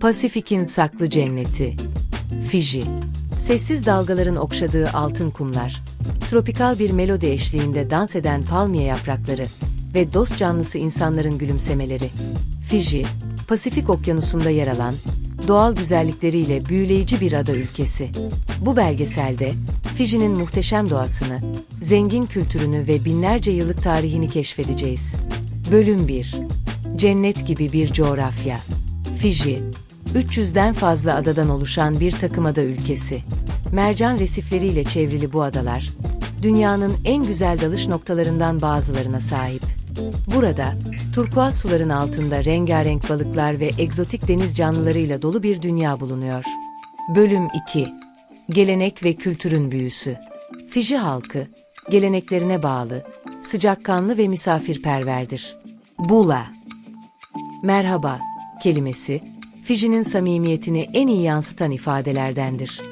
Pasifik'in saklı cenneti. Fiji. Sessiz dalgaların okşadığı altın kumlar. Tropikal bir melodi eşliğinde dans eden palmiye yaprakları ve dost canlısı insanların gülümsemeleri. Fiji, Pasifik Okyanusu'nda yer alan, doğal güzellikleriyle büyüleyici bir ada ülkesi. Bu belgeselde Fiji'nin muhteşem doğasını, zengin kültürünü ve binlerce yıllık tarihini keşfedeceğiz. Bölüm 1 Cennet gibi bir coğrafya. Fiji, 300'den fazla adadan oluşan bir takım ada ülkesi. Mercan resifleriyle çevrili bu adalar, dünyanın en güzel dalış noktalarından bazılarına sahip. Burada, turkuaz suların altında rengarenk balıklar ve egzotik deniz canlılarıyla dolu bir dünya bulunuyor. Bölüm 2 Gelenek ve kültürün büyüsü. Fiji halkı, geleneklerine bağlı, sıcakkanlı ve misafirperverdir. Bula Merhaba kelimesi, Fiji'nin samimiyetini en iyi yansıtan ifadelerdendir.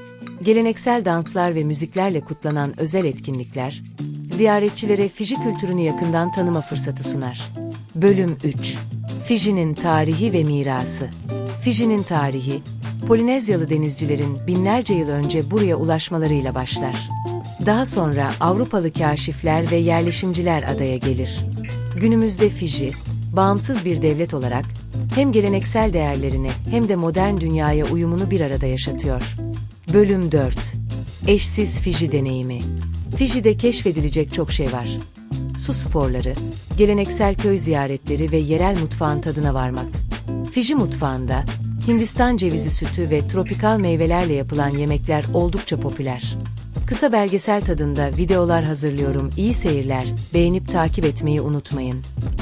Geleneksel danslar ve müziklerle kutlanan özel etkinlikler, ziyaretçilere Fiji kültürünü yakından tanıma fırsatı sunar. Bölüm 3 Fiji'nin tarihi ve mirası Fiji'nin tarihi, Polinezyalı denizcilerin binlerce yıl önce buraya ulaşmalarıyla başlar. Daha sonra Avrupalı kaşifler ve yerleşimciler adaya gelir. Günümüzde Fiji, bağımsız bir devlet olarak hem geleneksel değerlerini hem de modern dünyaya uyumunu bir arada yaşatıyor. Bölüm 4 Eşsiz Fiji deneyimi Fiji'de keşfedilecek çok şey var. Su sporları, geleneksel köy ziyaretleri ve yerel mutfağın tadına varmak. Fiji mutfağında Hindistan cevizi sütü ve tropikal meyvelerle yapılan yemekler oldukça popüler. Kısa belgesel tadında videolar hazırlıyorum. İyi seyirler. Beğenip takip etmeyi unutmayın.